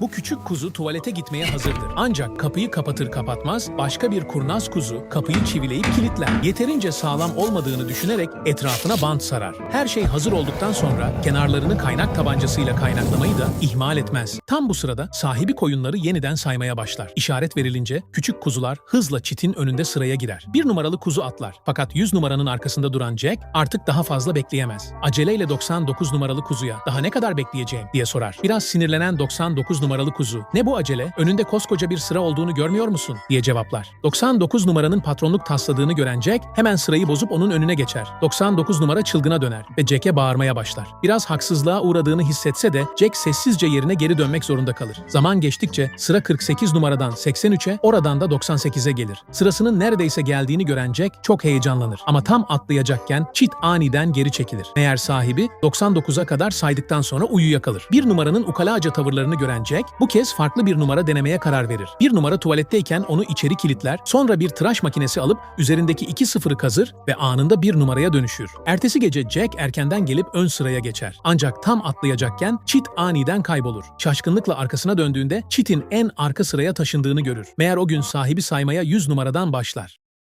Bu küçük kuzu tuvalete gitmeye hazırdır. Ancak kapıyı kapatır kapatmaz başka bir kurnaz kuzu kapıyı çivileyip kilitler. Yeterince sağlam olmadığını düşünerek etrafına bant sarar. Her şey hazır olduktan sonra kenarlarını kaynak tabancasıyla kaynaklamayı da ihmal etmez. Tam bu sırada sahibi koyunları yeniden saymaya başlar. İşaret verilince küçük kuzular hızla çitin önünde sıraya girer. Bir numaralı kuzu atlar. Fakat 100 numaranın arkasında duran Jack artık daha fazla bekleyemez. Aceleyle 99 numaralı kuzuya daha ne kadar bekleyeceğim diye sorar. Biraz sinirlenen 99 numaralı kuzu ne bu acele önünde koskoca bir sıra olduğunu görmüyor musun diye cevaplar. 99 numaranın patronluk tasladığını gören Jack hemen sırayı bozup onun önüne geçer. 99 numara çılgına döner ve Jack'e bağırmaya başlar. Biraz haksızlığa uğradığını hissetse de Jack sessizce yerine geri dönmek zorunda kalır. Zaman geçtikçe sıra 48 numaradan 83'e oradan da 98'e gelir. Sırasının neredeyse geldiğini gören Jack çok heyecanlanır. Ama tam atlayacakken çit aniden geri çekilir. Meğer sahibi 99'a kadar saydıktan sonra uyuyakalır. Bir numaranın ukalaca tavırlarını gören Jack bu kez farklı bir numara denemeye karar verir. Bir numara tuvaletteyken onu içeri kilitler, sonra bir tıraş makinesi alıp üzerindeki iki sıfırı kazır ve anında bir numaraya dönüşür. Ertesi gece Jack erkenden gelip ön sıraya geçer. Ancak tam atlayacakken Çit aniden kaybolur. Şaşkınlıkla arkasına döndüğünde Çit'in en arka sıraya taşındığını görür. Meğer o gün sahibi saymaya 100 numaradan başlar.